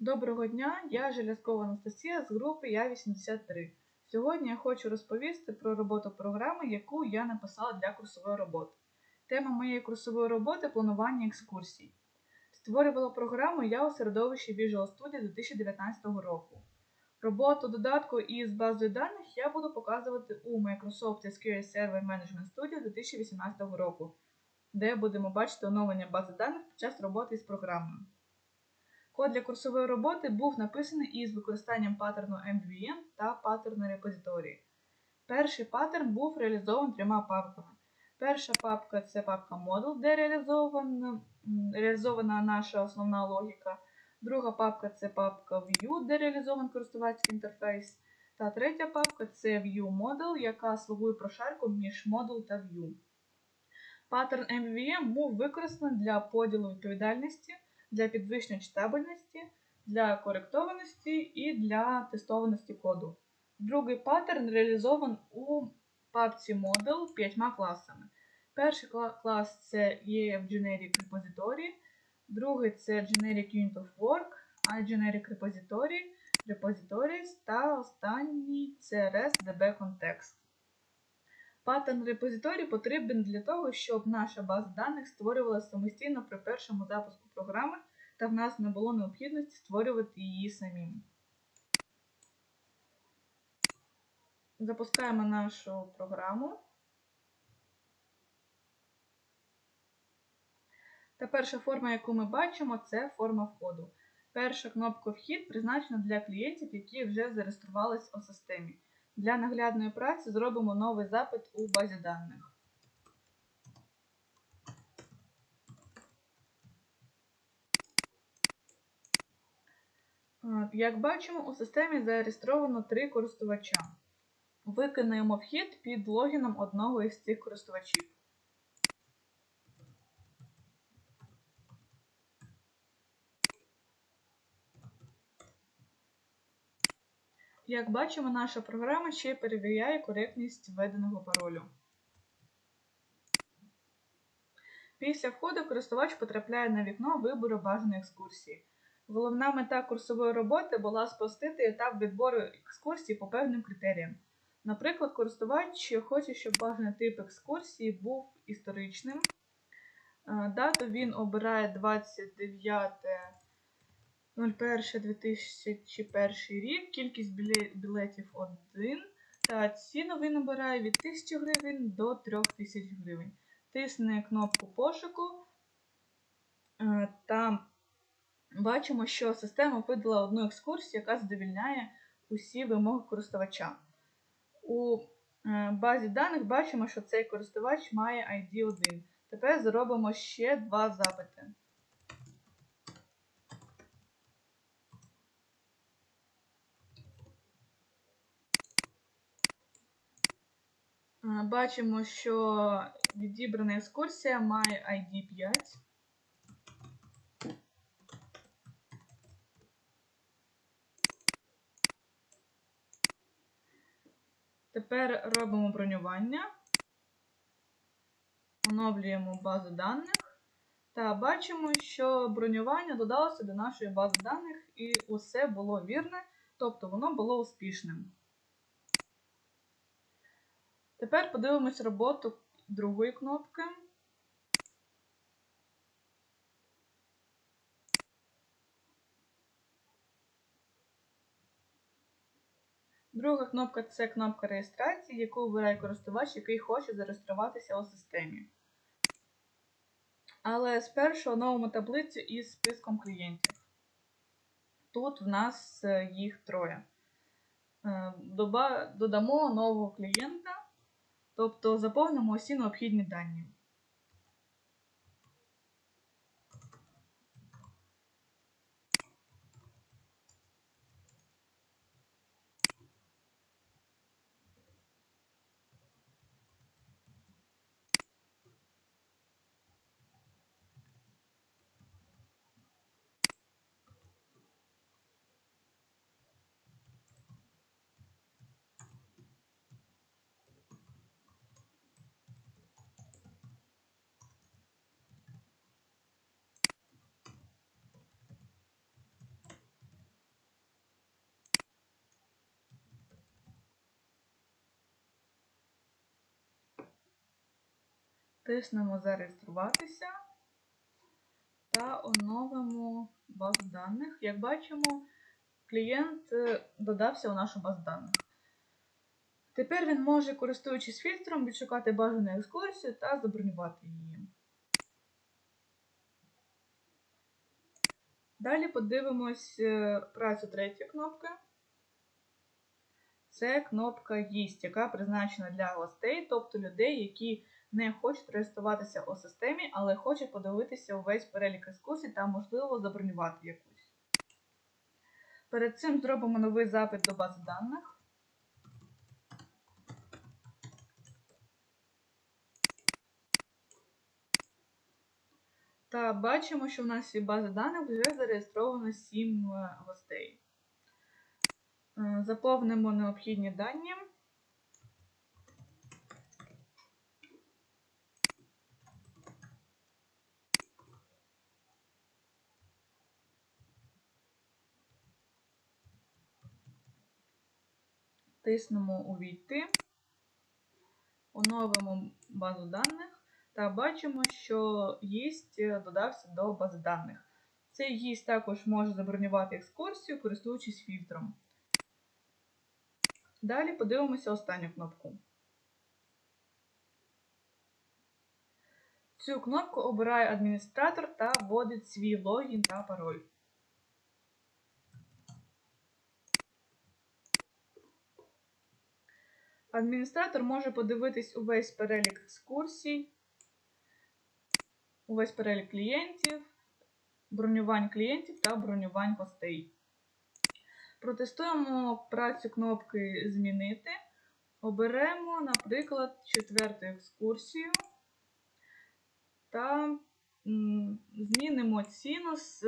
Доброго дня, я Желязкова Анастасія з групи Я-83. Сьогодні я хочу розповісти про роботу програми, яку я написала для курсової роботи. Тема моєї курсової роботи планування екскурсій. Створювала програму я у середовищі Visual Studio 2019 року. Роботу додатку із базою даних я буду показувати у Microsoft SQL Server Management Studio 2018 року, де будемо бачити оновлення бази даних під час роботи із програмою. Код для курсової роботи був написаний із використанням паттерну MVN та паттерну репозиторії. Перший паттерн був реалізований трьома папками. Перша папка це папка Model, де реалізована, реалізована наша основна логіка. Друга папка це папка View, де реалізований користувацький інтерфейс. Та третя папка це View Model, яка слугує прошарку між Model та View. Паттерн MVM був використаний для поділу відповідальності для підвищення читабельності, для коректованості і для тестованості коду. Другий паттерн реалізований у папці Model п'ятьма класами. Перший клас це EF Generic Repository, другий це Generic Unit of Work, iGeneric Repository, Repositories та останній це REST-DB Context. Паттерн репозиторій потрібен для того, щоб наша база даних створювалася самостійно при першому запуску програми, та в нас не було необхідності створювати її самим. Запускаємо нашу програму. Та перша форма, яку ми бачимо, це форма входу. Перша кнопка Вхід призначена для клієнтів, які вже зареєструвалися у системі. Для наглядної праці зробимо новий запит у базі даних. Як бачимо, у системі зареєстровано три користувача. Виконаємо вхід під логіном одного із цих користувачів. Як бачимо, наша програма ще перевіряє коректність введеного паролю. Після входу користувач потрапляє на вікно вибору бажаної екскурсії. Головна мета курсової роботи була спростити етап відбору екскурсій по певним критеріям. Наприклад, користувач хоче, щоб бажаний тип екскурсії був історичним. Дату він обирає 29 01.2001 рік, кількість білетів 1. Та ціну він обирає від 1000 гривень до 3000 гривень. Тисне кнопку пошуку. Е, та бачимо, що система видала одну екскурсію, яка задовільняє усі вимоги користувача. У е, базі даних бачимо, що цей користувач має ID 1. Тепер зробимо ще два запити. Бачимо, що відібрана екскурсія має ID 5. Тепер робимо бронювання, оновлюємо базу даних та бачимо, що бронювання додалося до нашої бази даних і усе було вірне, тобто воно було успішним. Тепер подивимось роботу другої кнопки. Друга кнопка це кнопка реєстрації, яку обирає користувач, який хоче зареєструватися у системі. Але спершу оновимо таблицю із списком клієнтів. Тут в нас е, їх троє. Е, додамо нового клієнта. Тобто заповнимо усі необхідні дані. Тиснемо зареєструватися та оновимо базу даних. Як бачимо, клієнт е, додався у нашу базу даних. Тепер він може, користуючись фільтром, відшукати бажану екскурсію та забронювати її. Далі подивимось е, працю третьої кнопки. Це кнопка Їсть, яка призначена для гостей, тобто людей, які не хочуть реєструватися у системі, але хочуть подивитися увесь перелік екскурсій та, можливо, забронювати якусь. Перед цим зробимо новий запит до бази даних. Та бачимо, що в нас є база даних вже зареєстровано 7 гостей. Е, Заповнимо необхідні дані. Тиснемо Увійти, оновимо базу даних та бачимо, що гість додався до бази даних. Цей гість також може забронювати екскурсію, користуючись фільтром. Далі подивимося останню кнопку. Цю кнопку обирає адміністратор та вводить свій логін та пароль. Адміністратор може подивитись увесь перелік екскурсій, увесь перелік клієнтів, бронювань клієнтів та бронювань гостей. Протестуємо працю кнопки Змінити. Оберемо, наприклад, четверту екскурсію та змінимо ціну з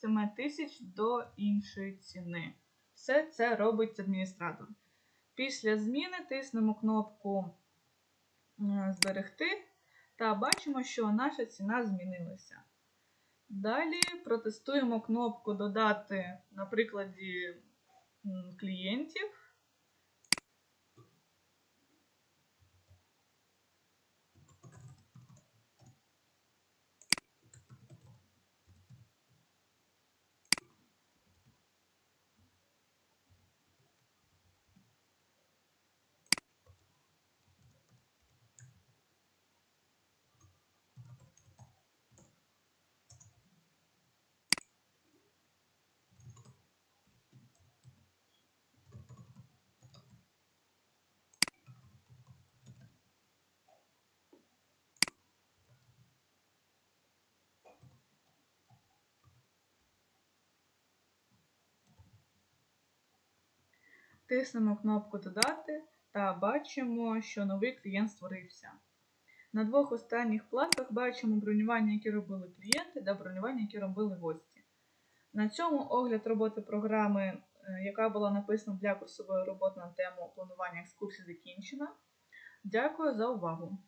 7000 до іншої ціни. Все це робить адміністратор. Після зміни тиснемо кнопку Зберегти та бачимо, що наша ціна змінилася. Далі протестуємо кнопку Додати на прикладі клієнтів. Тиснемо кнопку Додати та бачимо, що новий клієнт створився. На двох останніх платках бачимо бронювання, які робили клієнти, та бронювання, які робили гості. На цьому огляд роботи програми, е, яка була написана для курсової роботи на тему планування екскурсій, закінчена. Дякую за увагу!